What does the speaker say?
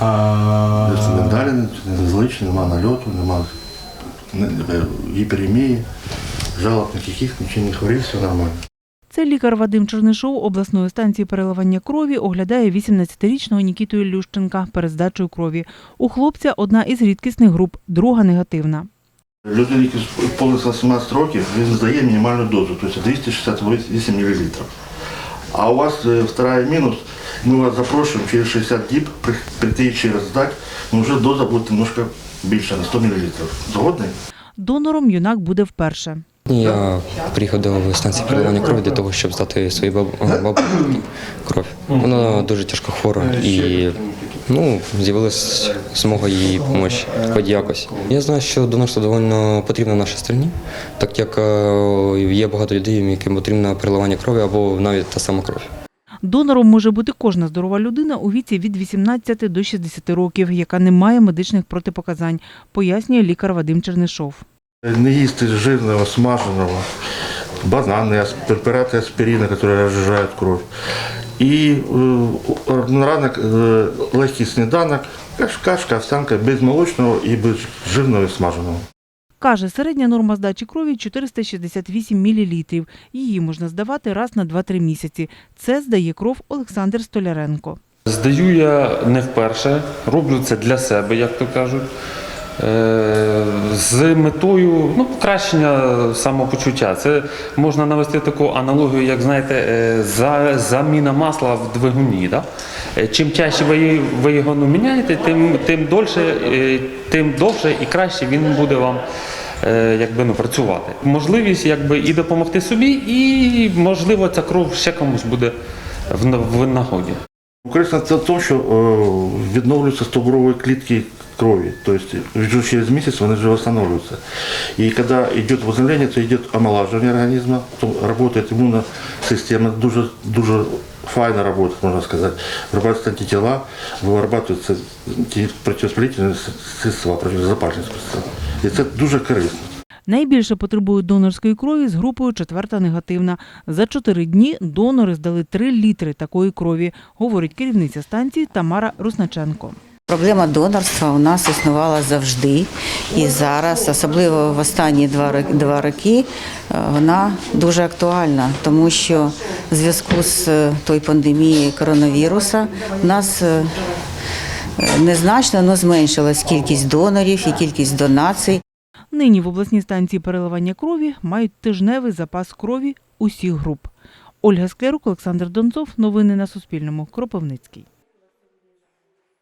А Це не це нема нальоту, нема е, гіперемії, жалоб ніяких, нічого не хворів, все нормально. Це лікар Вадим Чернишов обласної станції переливання крові оглядає 18-річного Нікіту Ілющенка перед здачею крові. У хлопця одна із рідкісних груп, друга негативна. Людина, якій сповнилося 18 років, він здає мінімальну дозу, тобто 268 мл. А у вас е, вторая мінус, ми вас запрошуємо через 60 діб прийти і через здати, ну вже доза буде немножко більше, на 100 мл. Згодний? Донором юнак буде вперше. Я приїхав до станції переливання крові для того, щоб здати своїй бабу, бабу кров. Вона дуже тяжко хвора і ну, з'явилась змога їй допомогти хоч якось. Я знаю, що донорство доволі потрібно в нашій країні, так як е, є багато людей, яким потрібно переливання крові або навіть та сама кров. Донором може бути кожна здорова людина у віці від 18 до 60 років, яка не має медичних протипоказань, пояснює лікар Вадим Чернишов. Не їсти жирного, смаженого, бананы, ас- препараты аспирина, которые разжижают кровь. І е, на ранок е, легкий сніданок, каш, кашка, овсянка без молочного і без жирного і смаженого. Каже, середня норма здачі крові 468 мл. Її можна здавати раз на 2-3 місяці. Це здає кров Олександр Столяренко. Здаю я не вперше, роблю це для себе, як то кажуть. Е, З метою ну, покращення самопочуття. Це можна навести таку аналогію, як знаєте, е, за, заміна масла в двигуні. Да? Е, Чим чаще ви, ви його ну, міняєте, тим, тим, дольше, тим довше і краще він буде вам якби, ну, працювати. Можливість якби, і допомогти собі, і можливо ця кров ще комусь буде в, в нагоді. Корисно це тому, що відновлюються стовбурові клітки крові. Тобто вже через місяць вони вже встановлюються. І коли йде возобновлення, це йде омолажування організму, то працює імунна система, дуже, дуже файно працює, можна сказати. Виробляються антитіла, виробляються ті протиспалительні средства, протизапальні средства. І це дуже корисно. Найбільше потребують донорської крові з групою четверта негативна. За чотири дні донори здали 3 літри такої крові, говорить керівниця станції Тамара Русначенко. Проблема донорства у нас існувала завжди, і зараз, особливо в останні два роки, два роки, е, вона дуже актуальна, тому що в зв'язку з е, тою пандемією коронавіруса у нас е, незначно але зменшилась кількість донорів і кількість донацій. Нині в обласній станції переливання крові мають тижневий запас крові усіх груп. Ольга Склярук, Олександр Донцов. Новини на Суспільному. Кропивницький.